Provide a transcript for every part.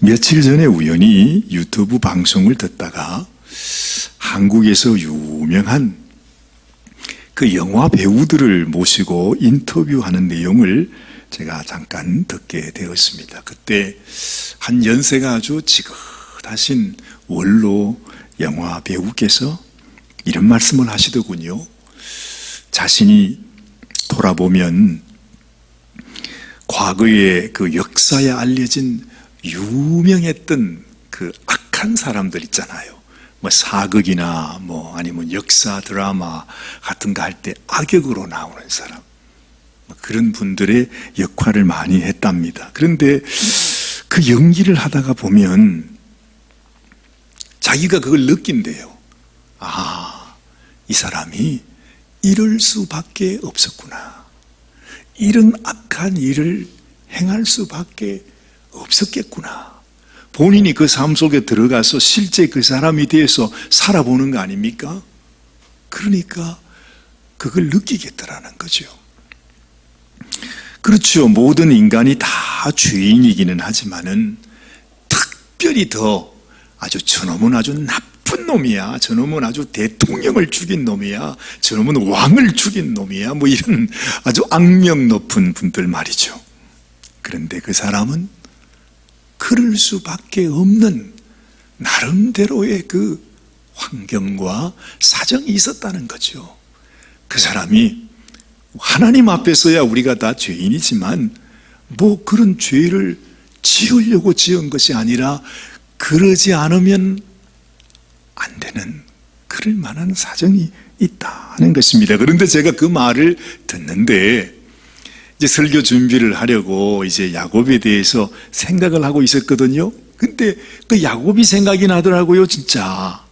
며칠 전에 우연히 유튜브 방송을 듣다가 한국에서 유명한 그 영화 배우들을 모시고 인터뷰하는 내용을 제가 잠깐 듣게 되었습니다. 그때 한 연세가 아주 지긋하신 원로 영화 배우께서 이런 말씀을 하시더군요. 자신이 돌아보면 과거의 그 역사에 알려진 유명했던 그 악한 사람들 있잖아요. 뭐 사극이나 뭐 아니면 역사 드라마 같은 거 할 때 악역으로 나오는 사람. 뭐 그런 분들의 역할을 많이 했답니다. 그런데 그 연기를 하다가 보면 자기가 그걸 느낀대요. 아, 이 사람이 이럴 수밖에 없었구나. 이런 악한 일을 행할 수밖에 없었 겠구나. 본인이 그 삶 속에 들어가서 실제 그 사람이 되어서 살아보는 거 아닙니까? 그러니까 그걸 느끼겠더라는 거죠. 그렇죠. 모든 인간이 다 죄인이기는 하지만은 특별히 더 아주 저놈은 아주 나쁜 놈이야. 저놈은 아주 대통령을 죽인 놈이야. 저놈은 왕을 죽인 놈이야. 뭐 이런 아주 악명 높은 분들 말이죠. 그런데 그 사람은 그럴 수밖에 없는 나름대로의 그 환경과 사정이 있었다는 거죠. 그 사람이 하나님 앞에서야 우리가 다 죄인이지만 뭐 그런 죄를 지으려고 지은 것이 아니라 그러지 않으면 안 되는 그럴 만한 사정이 있다는 것입니다. 그런데 제가 그 말을 듣는데 이제 설교 준비를 하려고 이제 야곱에 대해서 생각을 하고 있었거든요. 근데 그 야곱이 생각이 나더라고요, 진짜.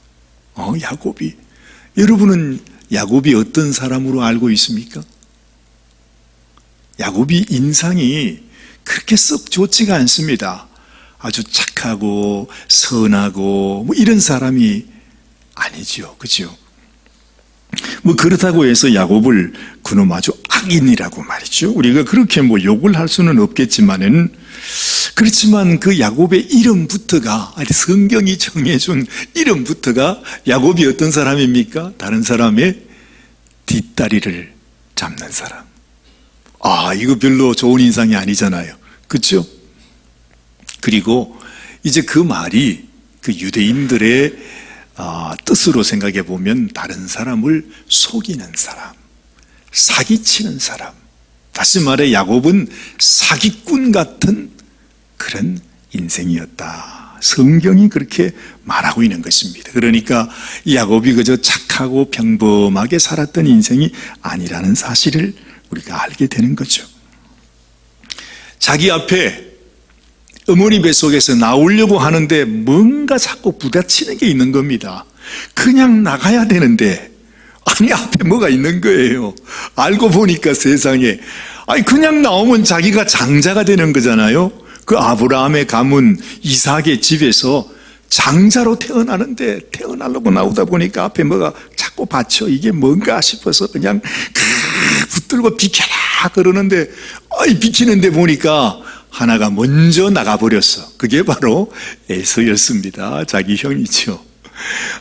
어, 야곱이. 여러분은 야곱이 어떤 사람으로 알고 있습니까? 야곱이 인상이 그렇게 썩 좋지가 않습니다. 아주 착하고 선하고 뭐 이런 사람이 아니죠. 그죠? 뭐 그렇다고 해서 야곱을 그놈 아주 악인이라고 말이죠. 우리가 그렇게 뭐 욕을 할 수는 없겠지만은 그렇지만 그 야곱의 이름부터가 아니 성경이 정해준 이름부터가 야곱이 어떤 사람입니까? 다른 사람의 뒷다리를 잡는 사람. 아, 이거 별로 좋은 인상이 아니잖아요. 그렇죠? 그리고 이제 그 말이 그 유대인들의 아, 뜻으로 생각해 보면 다른 사람을 속이는 사람, 사기치는 사람. 다시 말해 야곱은 사기꾼 같은 그런 인생이었다. 성경이 그렇게 말하고 있는 것입니다. 그러니까 야곱이 그저 착하고 평범하게 살았던 인생이 아니라는 사실을 우리가 알게 되는 거죠. 자기 앞에 어머니 뱃속에서 나오려고 하는데 뭔가 자꾸 부딪히는 게 있는 겁니다. 그냥 나가야 되는데 아니 앞에 뭐가 있는 거예요. 알고 보니까 세상에 아니 그냥 나오면 자기가 장자가 되는 거잖아요. 그 아브라함의 가문 이삭의 집에서 장자로 태어나는데 태어나려고 나오다 보니까 앞에 뭐가 자꾸 받쳐 이게 뭔가 싶어서 그냥 붙들고 비켜라 그러는데 아이 비키는데 보니까 하나가 먼저 나가버렸어. 그게 바로 에서였습니다. 자기 형이죠.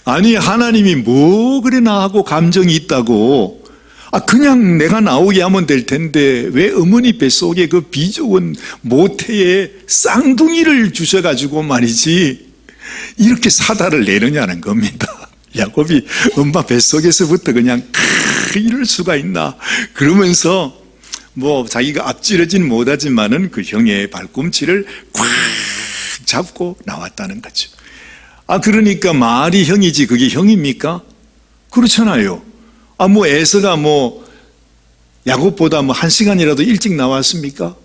아니, 하나님이 뭐 그래 나 하고 감정이 있다고. 아, 그냥 내가 나오게 하면 될 텐데, 왜 어머니 뱃속에 그 비좋은 모태에 쌍둥이를 주셔가지고 말이지, 이렇게 사다를 내느냐는 겁니다. 야곱이 엄마 뱃속에서부터 그냥, 크, 이럴 수가 있나. 그러면서 뭐 자기가 앞지르진 못하지만은 그 형의 발꿈치를 꽉 잡고 나왔다는 거죠. 아 그러니까 말이 형이지 그게 형입니까? 그렇잖아요. 아 뭐 에서가 뭐 야곱보다 뭐 한 시간이라도 일찍 나왔습니까?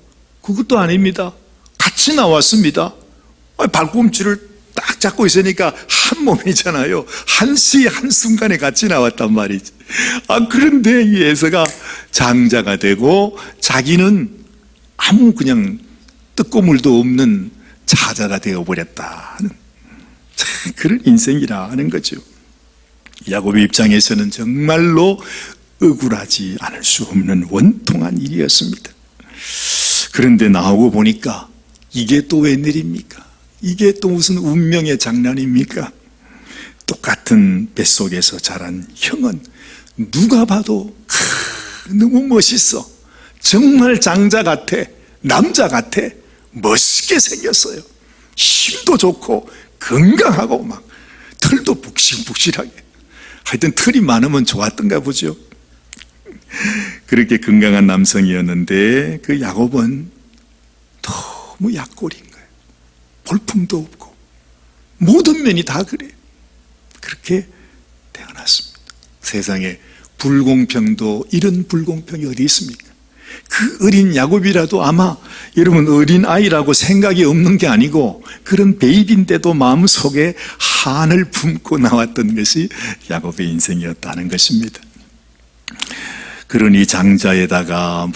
그것도 아닙니다. 같이 나왔습니다. 아, 발꿈치를 딱 잡고 있으니까 한 몸이잖아요. 한시 한순간에 같이 나왔단 말이지. 아, 그런데 이 에서가 장자가 되고 자기는 아무 그냥 뜨고물도 없는 자자가 되어버렸다는 그런 인생이라는 거죠. 야곱의 입장에서는 정말로 억울하지 않을 수 없는 원통한 일이었습니다. 그런데 나오고 보니까 이게 또 웬일입니까? 이게 또 무슨 운명의 장난입니까? 똑같은 뱃속에서 자란 형은 누가 봐도 크, 너무 멋있어. 정말 장자 같아. 남자 같아. 멋있게 생겼어요. 힘도 좋고 건강하고 막 털도 북실북실하게. 하여튼 털이 많으면 좋았던가 보죠. 그렇게 건강한 남성이었는데 그 야곱은 너무 약골인. 볼품도 없고 모든 면이 다 그래요. 그렇게 태어났습니다. 세상에 불공평도 이런 불공평이 어디 있습니까? 그 어린 야곱이라도 아마 여러분 어린 아이라고 생각이 없는 게 아니고 그런 베이비인데도 마음속에 한을 품고 나왔던 것이 야곱의 인생이었다는 것입니다. 그러니 장자에다가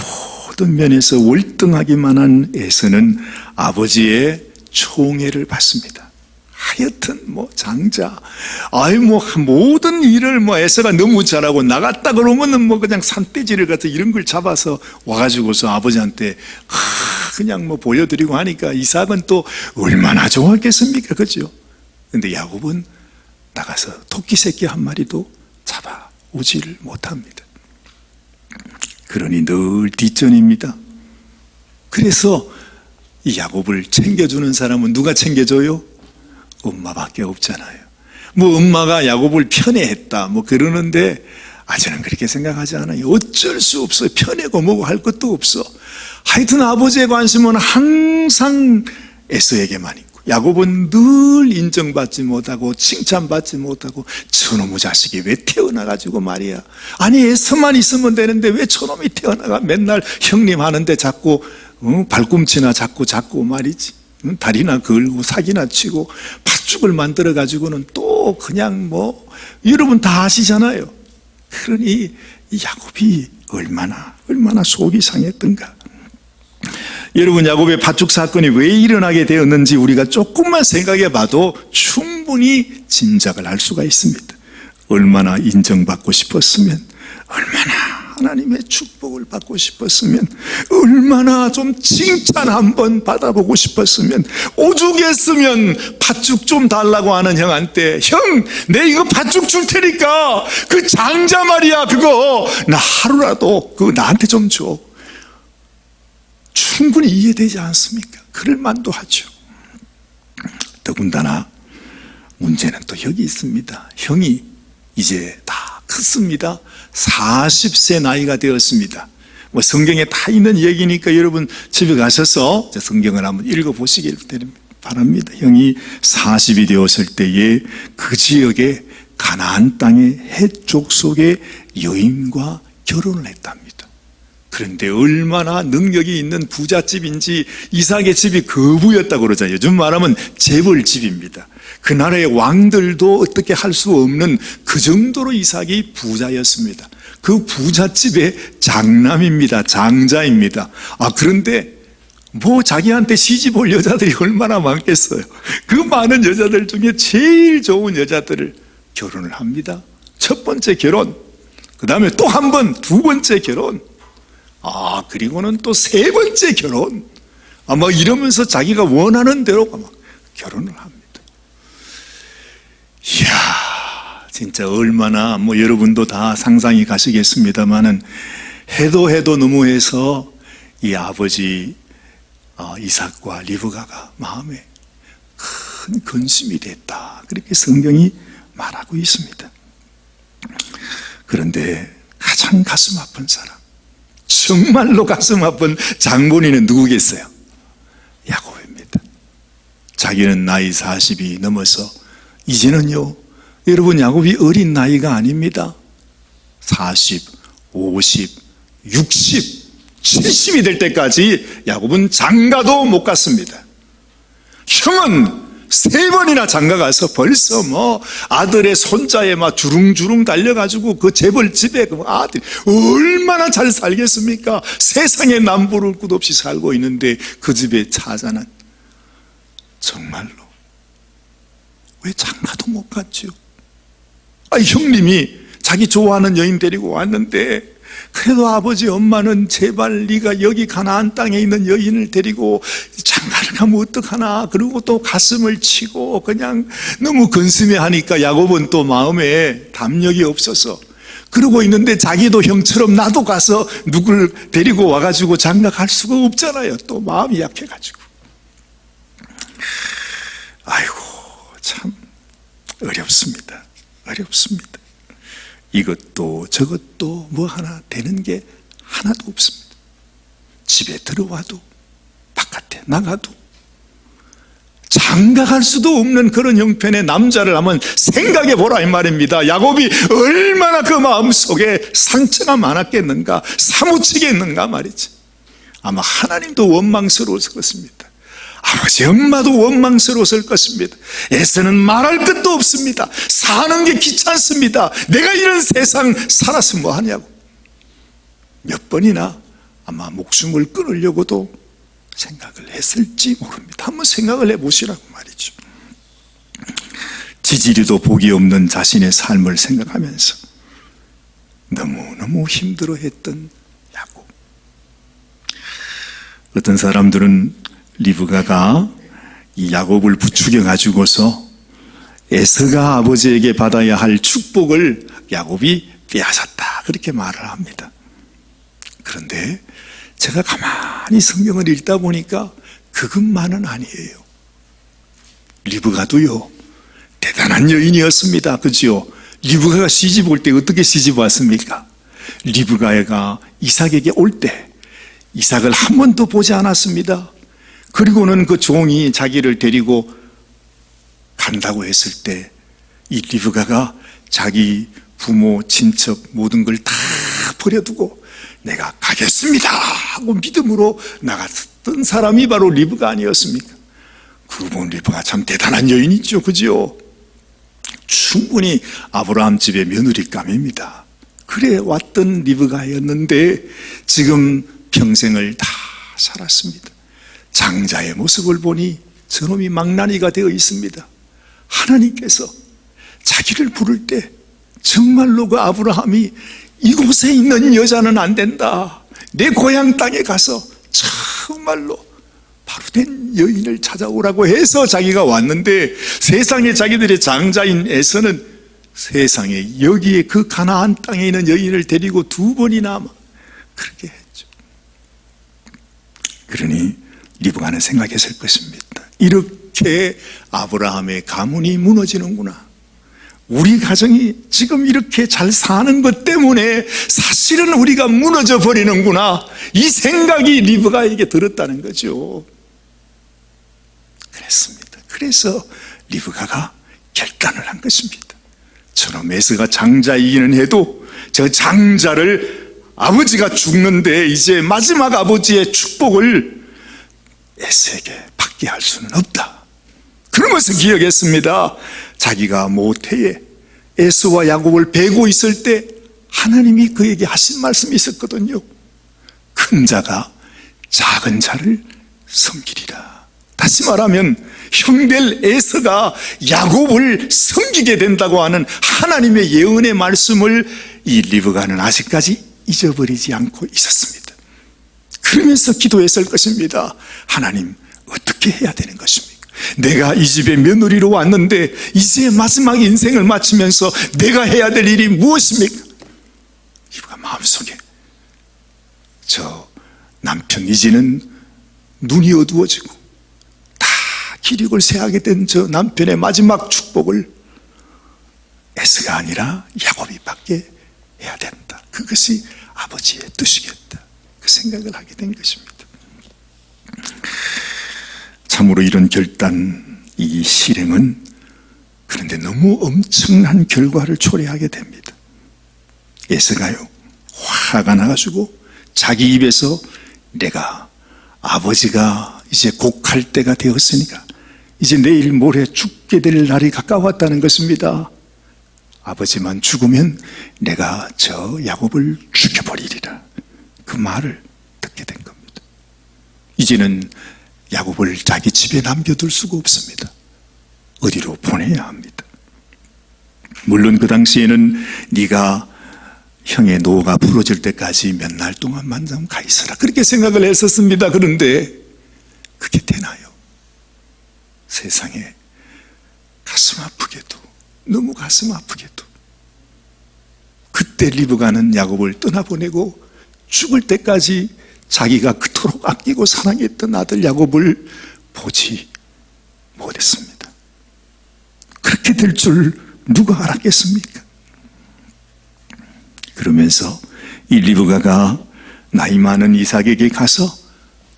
모든 면에서 월등하기만 한 에서는 아버지의 총애를 받습니다. 하여튼 뭐 장자, 아이 뭐 모든 일을 뭐 에서가 너무 잘하고 나갔다 그러면은 뭐 그냥 산돼지를 갖다 이런 걸 잡아서 와가지고서 아버지한테 그냥 뭐 보여드리고 하니까 이삭은 또 얼마나 좋았겠습니까, 그죠? 근데 야곱은 나가서 토끼 새끼 한 마리도 잡아 오지를 못합니다. 그러니 늘 뒷전입니다. 그래서 이 야곱을 챙겨주는 사람은 누가 챙겨줘요? 엄마밖에 없잖아요. 뭐 엄마가 야곱을 편애했다 뭐 그러는데 아 저는 그렇게 생각하지 않아요. 어쩔 수 없어요. 편애고 뭐고 할 것도 없어. 하여튼 아버지의 관심은 항상 에서에게만 있고 야곱은 늘 인정받지 못하고 칭찬받지 못하고 저놈의 자식이 왜 태어나가지고 말이야. 아니 에서만 있으면 되는데 왜 저놈이 태어나가 맨날 형님 하는데 자꾸 어, 발꿈치나 자꾸 자꾸 말이지. 응? 다리나 걸고 사기나 치고 팥죽을 만들어 가지고는 또 그냥 뭐 여러분 다 아시잖아요. 그러니 이 야곱이 얼마나 얼마나 속이 상했던가. 여러분 야곱의 팥죽 사건이 왜 일어나게 되었는지 우리가 조금만 생각해 봐도 충분히 짐작을 할 수가 있습니다. 얼마나 인정받고 싶었으면 얼마나 하나님의 축복을 받고 싶었으면 얼마나 좀 칭찬 한번 받아보고 싶었으면 오죽했으면 팥죽 좀 달라고 하는 형한테 형 내 이거 팥죽 줄 테니까 그 장자 말이야 그거 나 하루라도 그거 나한테 좀 줘. 충분히 이해되지 않습니까? 그럴 만도 하죠. 더군다나 문제는 또 여기 있습니다. 형이 이제 다 컸습니다. 40세 나이가 되었습니다. 뭐 성경에 다 있는 얘기니까 여러분 집에 가셔서 성경을 한번 읽어보시길 바랍니다. 형이 40이 되었을 때에 그 지역의 가나안 땅의 해쪽 속의 여인과 결혼을 했답니다. 그런데 얼마나 능력이 있는 부잣집인지 이삭의 집이 거부였다고 그러잖아요. 요즘 말하면 재벌집입니다. 그 나라의 왕들도 어떻게 할 수 없는 그 정도로 이삭이 부자였습니다. 그 부잣집의 장남입니다. 장자입니다. 아, 그런데 뭐 자기한테 시집 올 여자들이 얼마나 많겠어요. 그 많은 여자들 중에 제일 좋은 여자들을 결혼을 합니다. 첫 번째 결혼. 그 다음에 또 한 번, 두 번째 결혼. 아, 그리고는 또 세 번째 결혼. 아마 이러면서 자기가 원하는 대로 막 결혼을 합니다. 이야, 진짜 얼마나 뭐 여러분도 다 상상이 가시겠습니다만은 해도 해도 너무해서 이 아버지 어, 이삭과 리브가가 마음에 큰 근심이 됐다. 그렇게 성경이 말하고 있습니다. 그런데 가장 가슴 아픈 사람, 정말로 가슴 아픈 장본인은 누구겠어요? 야곱입니다. 자기는 나이 40이 넘어서 이제는요, 여러분 야곱이 어린 나이가 아닙니다. 40, 50, 60, 70이 될 때까지 야곱은 장가도 못 갔습니다. 형은 세 번이나 장가 가서 벌써 뭐 아들의 손자에 막 주릉주릉 달려가지고 그 재벌집에 그 아들 얼마나 잘 살겠습니까? 세상에 남부를 끝 없이 살고 있는데 그 집에 찾아는 정말로 왜 장가도 못 갔죠? 아, 형님이 자기 좋아하는 여인 데리고 왔는데 그래도 아버지 엄마는 제발 네가 여기 가나안 땅에 있는 여인을 데리고 장 장가를 가면 어떡하나? 그리고 또 가슴을 치고 그냥 너무 근심해 하니까 야곱은 또 마음에 담력이 없어서 그러고 있는데 자기도 형처럼 나도 가서 누굴 데리고 와가지고 장가 갈 수가 없잖아요. 또 마음이 약해가지고. 아이고 참 어렵습니다 어렵습니다 이것도 저것도 뭐 하나 되는 게 하나도 없습니다 집에 들어와도 바깥에 나가도 장가 갈 수도 없는 그런 형편의 남자를 한번 생각해 보라 이 말입니다. 야곱이 얼마나 그 마음 속에 상처가 많았겠는가, 사무치겠는가 말이지. 아마 하나님도 원망스러웠을 것입니다. 아버지 엄마도 원망스러웠을 것입니다. 에서는 말할 것도 없습니다. 사는 게 귀찮습니다. 내가 이런 세상 살아서 뭐 하냐고. 몇 번이나 아마 목숨을 끊으려고도 생각을 했을지 모릅니다. 한번 생각을 해보시라고 말이죠. 지지리도 복이 없는 자신의 삶을 생각하면서 너무너무 힘들어했던 야곱. 어떤 사람들은 리브가가 이 야곱을 부추겨 가지고서 에서가 아버지에게 받아야 할 축복을 야곱이 빼앗았다. 그렇게 말을 합니다. 그런데 제가 가만히 성경을 읽다 보니까 그것만은 아니에요. 리브가도요, 대단한 여인이었습니다. 그죠? 리브가가 시집 올 때 어떻게 시집 왔습니까? 리브가가 이삭에게 올 때, 이삭을 한 번도 보지 않았습니다. 그리고는 그 종이 자기를 데리고 간다고 했을 때, 이 리브가가 자기 부모, 친척 모든 걸 다 버려두고 내가 가겠습니다 하고 믿음으로 나갔던 사람이 바로 리브가 아니었습니까? 그분 리브가 참 대단한 여인이죠, 그죠? 충분히 아브라함 집의 며느리감입니다. 그래 왔던 리브가였는데 지금 평생을 다 살았습니다. 장자의 모습을 보니 저놈이 망나니가 되어 있습니다. 하나님께서 자기를 부를 때 정말로 그 아브라함이 이곳에 있는 여자는 안 된다. 내 고향 땅에 가서 정말로 바로 된 여인을 찾아오라고 해서 자기가 왔는데 세상에 자기들의 장자인 에서는 세상에 여기에 그 가나안 땅에 있는 여인을 데리고 두 번이나 그렇게 했죠. 그러니 리브가는 생각했을 것입니다. 이렇게 아브라함의 가문이 무너지는구나. 우리 가정이 지금 이렇게 잘 사는 것 때문에 사실은 우리가 무너져 버리는구나. 이 생각이 리브가에게 들었다는 거죠. 그랬습니다. 그래서 리브가가 결단을 한 것입니다. 저놈 에스가 장자이기는 해도 저 장자를 아버지가 죽는데 이제 마지막 아버지의 축복을 에스에게 받게 할 수는 없다. 그러면서 기억했습니다. 자기가 모태에 에스와 야곱을 베고 있을 때 하나님이 그에게 하신 말씀이 있었거든요. 큰 자가 작은 자를 섬기리라. 다시 말하면 형될 에서가 야곱을 섬기게 된다고 하는 하나님의 예언의 말씀을 이 리브가는 아직까지 잊어버리지 않고 있었습니다. 그러면서 기도했을 것입니다. 하나님, 어떻게 해야 되는 것입니까? 내가 이 집에 며느리로 왔는데 이제 마지막 인생을 마치면서 내가 해야 될 일이 무엇입니까? 이브가 마음속에 저 남편 이제는 눈이 어두워지고 다 기력을 세하게 된 저 남편의 마지막 축복을 에스가 아니라 야곱이 받게 해야 된다. 그것이 아버지의 뜻이겠다. 그 생각을 하게 된 것입니다. 참으로 이런 결단, 이 실행은 그런데 너무 엄청난 결과를 초래하게 됩니다. 에스가요, 화가 나가지고 자기 입에서 내가 아버지가 이제 곡할 때가 되었으니까 이제 내일 모레 죽게 될 날이 가까웠다는 것입니다. 아버지만 죽으면 내가 저 야곱을 죽여버리리라. 그 말을 듣게 된 겁니다. 이제는 야곱을 자기 집에 남겨둘 수가 없습니다. 어디로 보내야 합니다. 물론 그 당시에는 네가 형의 노가 부러질 때까지 몇 날 동안만 좀가 있어라. 그렇게 생각을 했었습니다. 그런데 그게 되나요? 세상에 가슴 아프게도 너무 가슴 아프게도 그때 리브가는 야곱을 떠나보내고 죽을 때까지 자기가 그토록 아끼고 사랑했던 아들 야곱을 보지 못했습니다. 그렇게 될 줄 누가 알았겠습니까? 그러면서 이 리브가가 나이 많은 이삭에게 가서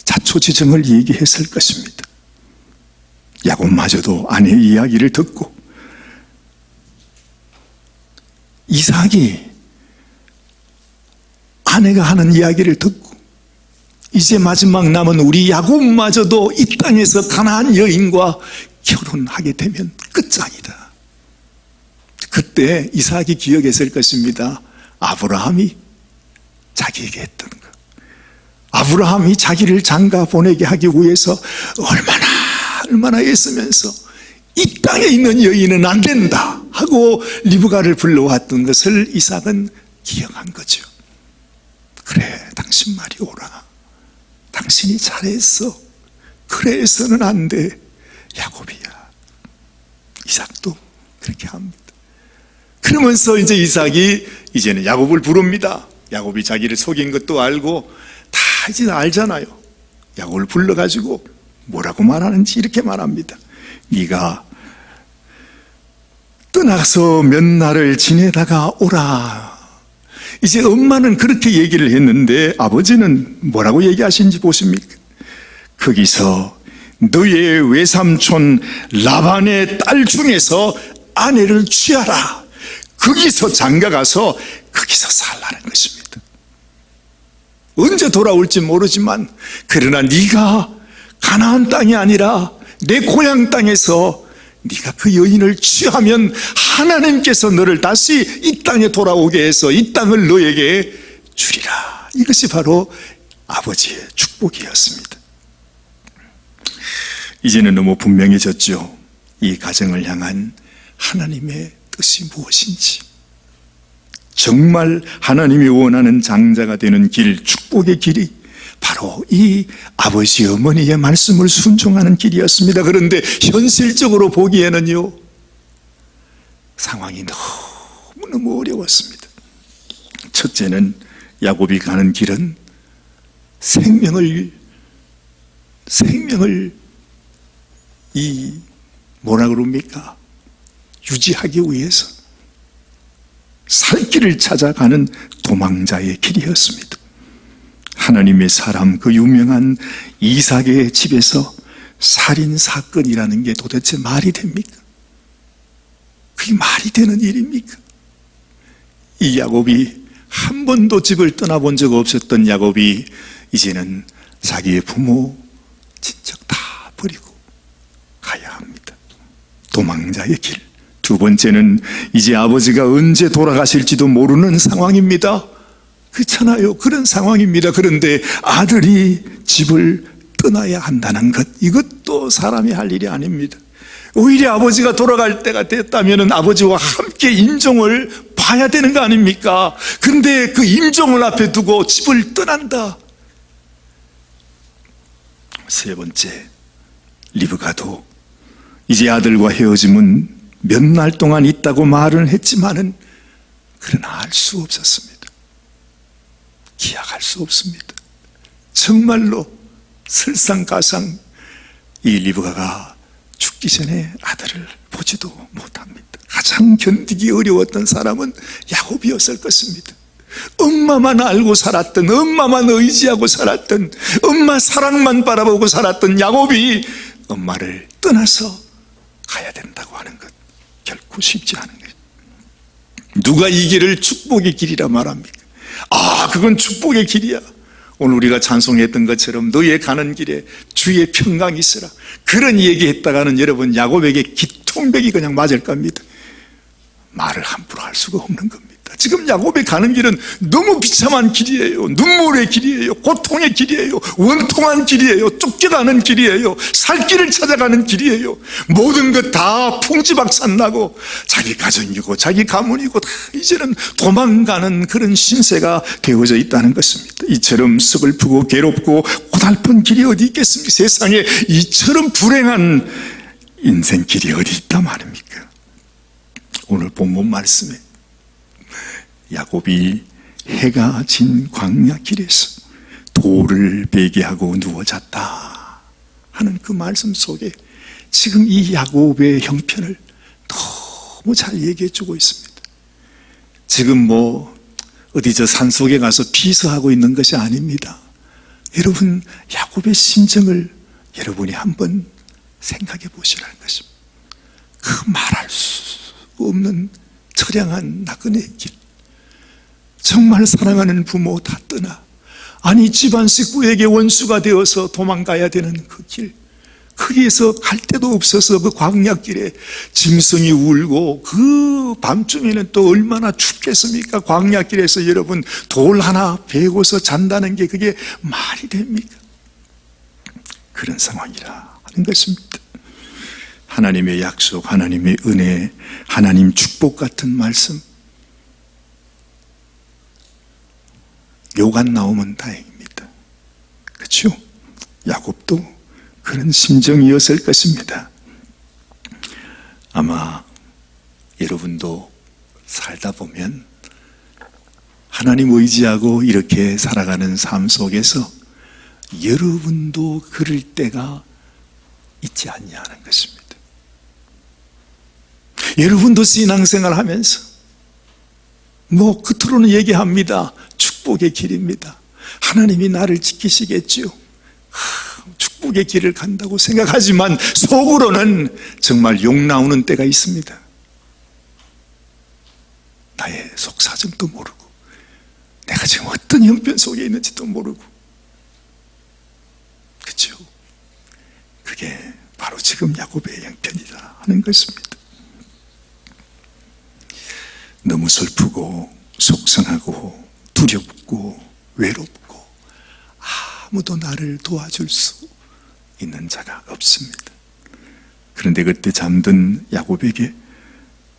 자초지정을 얘기했을 것입니다. 야곱마저도 아내의 이야기를 듣고 이삭이 아내가 하는 이야기를 듣고 이제 마지막 남은 우리 야곱마저도 이 땅에서 가나안 여인과 결혼하게 되면 끝장이다. 그때 이삭이 기억했을 것입니다. 아브라함이 자기에게 했던 것. 아브라함이 자기를 장가 보내게 하기 위해서 얼마나 얼마나 애쓰면서 이 땅에 있는 여인은 안 된다 하고 리브가를 불러왔던 것을 이삭은 기억한 거죠. 그래, 당신 말이 오라. 당신이 잘했어. 그래서는 안 돼. 야곱이야. 이삭도 그렇게 합니다. 그러면서 이제 이삭이 이제는 야곱을 부릅니다. 야곱이 자기를 속인 것도 알고 다 이제 알잖아요. 야곱을 불러가지고 뭐라고 말하는지 이렇게 말합니다. 네가 떠나서 몇 날을 지내다가 오라. 이제 엄마는 그렇게 얘기를 했는데 아버지는 뭐라고 얘기하신지 보십니까? 거기서 너의 외삼촌 라반의 딸 중에서 아내를 취하라. 거기서 장가 가서 거기서 살라는 것입니다. 언제 돌아올지 모르지만 그러나 네가 가나안 땅이 아니라 내 고향 땅에서 네가 그 여인을 취하면 하나님께서 너를 다시 이 땅에 돌아오게 해서 이 땅을 너에게 주리라. 이것이 바로 아버지의 축복이었습니다. 이제는 너무 분명해졌죠. 이 가정을 향한 하나님의 뜻이 무엇인지. 정말 하나님이 원하는 장자가 되는 길, 축복의 길이 바로 이 아버지 어머니의 말씀을 순종하는 길이었습니다. 그런데 현실적으로 보기에는요, 상황이 너무너무 어려웠습니다. 첫째는 야곱이 가는 길은 생명을, 생명을 이 뭐라 그럽니까? 유지하기 위해서 살 길을 찾아가는 도망자의 길이었습니다. 하나님의 사람 그 유명한 이삭의 집에서 살인 사건이라는 게 도대체 말이 됩니까? 그게 말이 되는 일입니까? 이 야곱이 한 번도 집을 떠나본 적 없었던 야곱이 이제는 자기의 부모, 친척 다 버리고 가야 합니다. 도망자의 길. 두 번째는 이제 아버지가 언제 돌아가실지도 모르는 상황입니다. 그렇잖아요. 그런 상황입니다. 그런데 아들이 집을 떠나야 한다는 것, 이것도 사람이 할 일이 아닙니다. 오히려 아버지가 돌아갈 때가 됐다면 아버지와 함께 임종을 봐야 되는 거 아닙니까? 근데 그 임종을 앞에 두고 집을 떠난다. 세 번째, 리브가도 이제 아들과 헤어짐은 몇 날 동안 있다고 말은 했지만은 그러나 알 수 없었습니다. 기약할 수 없습니다. 정말로 설상가상 이 리브가가 죽기 전에 아들을 보지도 못합니다. 가장 견디기 어려웠던 사람은 야곱이었을 것입니다. 엄마만 알고 살았던, 엄마만 의지하고 살았던, 엄마 사랑만 바라보고 살았던 야곱이 엄마를 떠나서 가야 된다고 하는 것 결코 쉽지 않은 거예요. 누가 이 길을 축복의 길이라 말합니까? 아, 그건 축복의 길이야. 오늘 우리가 찬송했던 것처럼 너의 가는 길에 주의 평강이 있으라. 그런 얘기했다가는 여러분 야곱에게 기통백이 그냥 맞을 겁니다. 말을 함부로 할 수가 없는 겁니다. 지금 야곱이 가는 길은 너무 비참한 길이에요. 눈물의 길이에요. 고통의 길이에요. 원통한 길이에요. 쫓겨가는 길이에요. 살 길을 찾아가는 길이에요. 모든 것 다 풍지박산 나고 자기 가정이고 자기 가문이고 다 이제는 도망가는 그런 신세가 되어져 있다는 것입니다. 이처럼 서글프고 괴롭고 고달픈 길이 어디 있겠습니까? 세상에 이처럼 불행한 인생 길이 어디 있단 말입니까? 오늘 본문 말씀에 야곱이 해가 진 광야 길에서 돌을 베개하고 누워 잤다 하는 그 말씀 속에 지금 이 야곱의 형편을 너무 잘 얘기해 주고 있습니다. 지금 뭐 어디 저 산속에 가서 피서하고 있는 것이 아닙니다. 여러분 야곱의 심정을 여러분이 한번 생각해 보시라는 것입니다. 그 말할 수 없는 처량한 나그네의 길. 정말 사랑하는 부모 다 떠나 아니 집안 식구에게 원수가 되어서 도망가야 되는 그 길. 거기에서 갈 데도 없어서 그 광야길에 짐승이 울고 그 밤중에는 또 얼마나 춥겠습니까? 광야길에서 여러분 돌 하나 베고서 잔다는 게 그게 말이 됩니까? 그런 상황이라 하는 것입니다. 하나님의 약속, 하나님의 은혜, 하나님 축복 같은 말씀. 욕안 나오면 다행입니다. 그렇죠? 야곱도 그런 심정이었을 것입니다. 아마 여러분도 살다 보면 하나님 의지하고 이렇게 살아가는 삶 속에서 여러분도 그럴 때가 있지 않냐 하는 것입니다. 여러분도 신앙생활 하면서 뭐 끝으로는 얘기합니다. 축복의 길입니다. 하나님이 나를 지키시겠지요. 축복의 길을 간다고 생각하지만 속으로는 정말 욕 나오는 때가 있습니다. 나의 속 사정도 모르고 내가 지금 어떤 형편 속에 있는지도 모르고 그렇죠? 그게 바로 지금 야곱의 형편이다 하는 것입니다. 너무 슬프고 속상하고 두렵고 외롭고 아무도 나를 도와줄 수 있는 자가 없습니다. 그런데 그때 잠든 야곱에게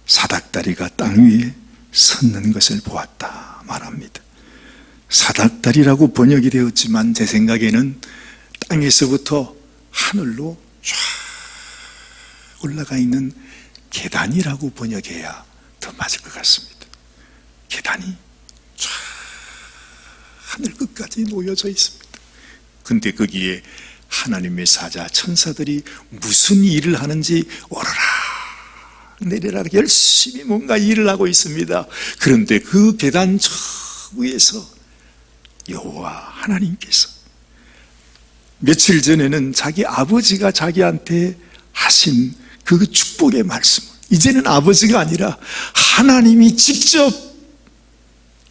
사닥다리가 땅 위에 섰는 것을 보았다 말합니다. 사닥다리라고 번역이 되었지만 제 생각에는 땅에서부터 하늘로 쫙 올라가 있는 계단이라고 번역해야 더 맞을 것 같습니다. 계단이 쫙 하늘 끝까지 놓여져 있습니다. 근데 거기에 하나님의 사자 천사들이 무슨 일을 하는지 오르라 내려라 열심히 뭔가 일을 하고 있습니다. 그런데 그 계단 저 위에서 여호와 하나님께서 며칠 전에는 자기 아버지가 자기한테 하신 그 축복의 말씀 이제는 아버지가 아니라 하나님이 직접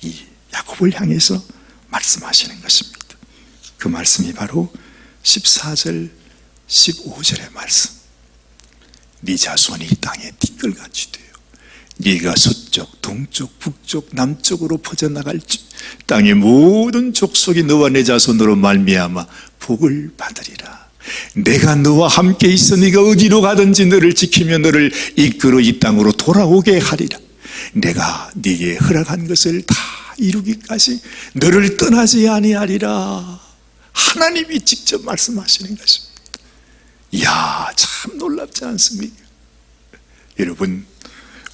이 야곱을 향해서 말씀하시는 것입니다. 그 말씀이 바로 14절, 15절의 말씀. 네 자손이 땅에 티끌같이 되어 네가 서쪽, 동쪽, 북쪽, 남쪽으로 퍼져나갈지 땅의 모든 족속이 너와 내 자손으로 말미암아 복을 받으리라. 내가 너와 함께 있어 네가 어디로 가든지 너를 지키며 너를 이끌어 이 땅으로 돌아오게 하리라. 내가 네게 허락한 것을 다 이루기까지 너를 떠나지 아니하리라. 하나님이 직접 말씀하시는 것입니다. 이야, 참 놀랍지 않습니까? 여러분,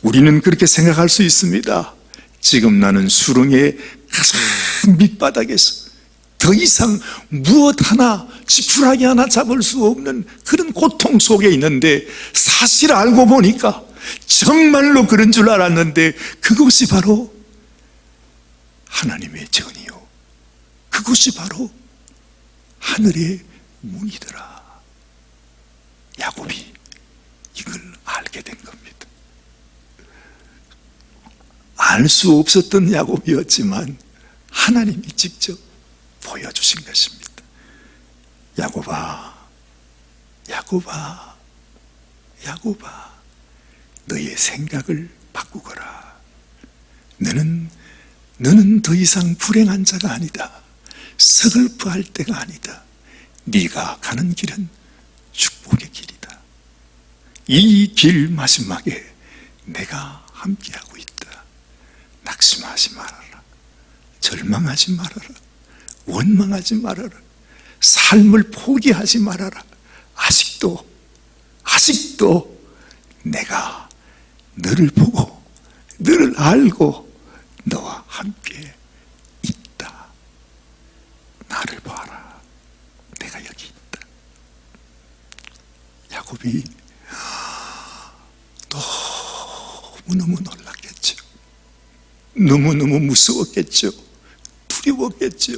우리는 그렇게 생각할 수 있습니다. 지금 나는 수렁의 가장 밑바닥에서 더 이상 무엇 하나, 지푸라기 하나 잡을 수 없는 그런 고통 속에 있는데 사실 알고 보니까 정말로 그런 줄 알았는데 그것이 바로 하나님의 전이요. 그것이 바로 하늘의 문이더라. 야곱이 이걸 알게 된 겁니다. 알 수 없었던 야곱이었지만 하나님이 직접 보여주신 것입니다. 야곱아, 야곱아, 야곱아, 너의 생각을 바꾸거라. 너는 너는 더 이상 불행한 자가 아니다. 서글퍼할 때가 아니다. 네가 가는 길은 축복의 길이다. 이 길 마지막에 내가 함께하고 있다. 낙심하지 말아라. 절망하지 말아라. 원망하지 말아라. 삶을 포기하지 말아라. 아직도, 아직도 내가 너를 보고, 너를 알고, 너와 함께 있다. 나를 봐라. 내가 여기 있다. 야곱이 너무너무 놀랐겠죠. 너무너무 무서웠겠죠. 두려웠겠죠.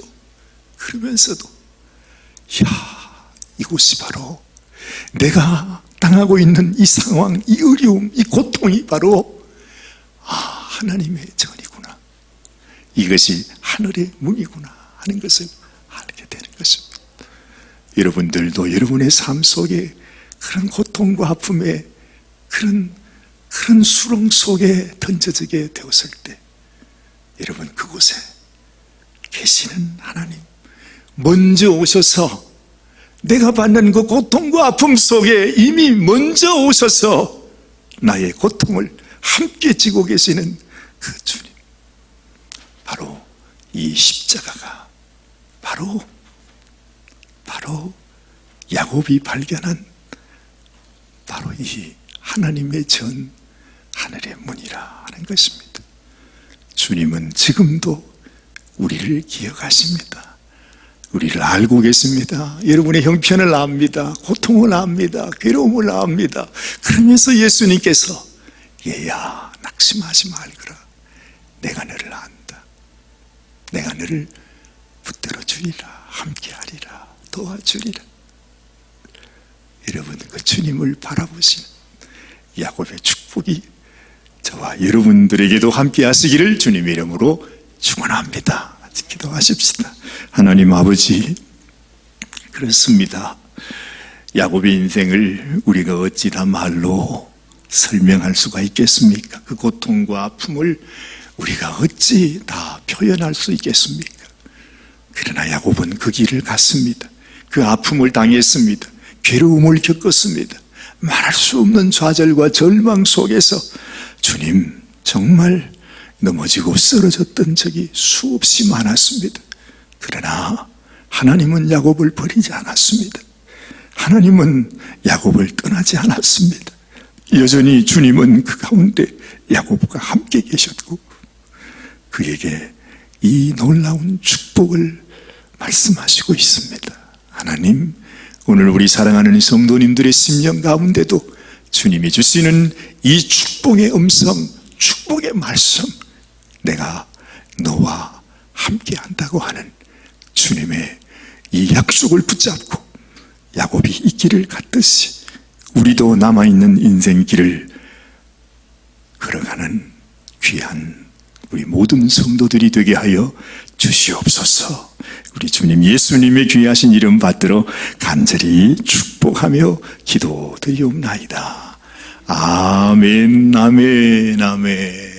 그러면서도, 야, 이곳이 바로 내가 당하고 있는 이 상황, 이 어려움, 이 고통이 바로, 아, 하나님의 전 이것이 하늘의 문이구나 하는 것을 알게 되는 것입니다. 여러분들도 여러분의 삶 속에 그런 고통과 아픔에 그런 그런 수렁 속에 던져지게 되었을 때 여러분 그곳에 계시는 하나님 먼저 오셔서 내가 받는 그 고통과 아픔 속에 이미 먼저 오셔서 나의 고통을 함께 지고 계시는 그 주님 바로 이 십자가가 바로 바로 야곱이 발견한 바로 이 하나님의 전 하늘의 문이라 하는 것입니다. 주님은 지금도 우리를 기억하십니다. 우리를 알고 계십니다. 여러분의 형편을 압니다. 고통을 압니다. 괴로움을 압니다. 그러면서 예수님께서 얘야 낙심하지 말거라. 내가 너를 안다. 내가 너를 붙들어 주리라. 함께하리라. 도와주리라. 여러분 그 주님을 바라보시는 야곱의 축복이 저와 여러분들에게도 함께 하시기를 주님의 이름으로 축원합니다. 기도하십시다. 하나님 아버지 그렇습니다. 야곱의 인생을 우리가 어찌 다 말로 설명할 수가 있겠습니까? 그 고통과 아픔을 우리가 어찌 다 표현할 수 있겠습니까? 그러나 야곱은 그 길을 갔습니다. 그 아픔을 당했습니다. 괴로움을 겪었습니다. 말할 수 없는 좌절과 절망 속에서 주님 정말 넘어지고 쓰러졌던 적이 수없이 많았습니다. 그러나 하나님은 야곱을 버리지 않았습니다. 하나님은 야곱을 떠나지 않았습니다. 여전히 주님은 그 가운데 야곱과 함께 계셨고 그에게 이 놀라운 축복을 말씀하시고 있습니다. 하나님, 오늘 우리 사랑하는 성도님들의 심령 가운데도 주님이 주시는 이 축복의 음성, 축복의 말씀, 내가 너와 함께 한다고 하는 주님의 이 약속을 붙잡고 야곱이 이 길을 갔듯이 우리도 남아있는 인생 길을 걸어가는 귀한 우리 모든 성도들이 되게 하여 주시옵소서. 우리 주님 예수님의 귀하신 이름 받들어 간절히 축복하며 기도드리옵나이다. 아멘, 아멘, 아멘.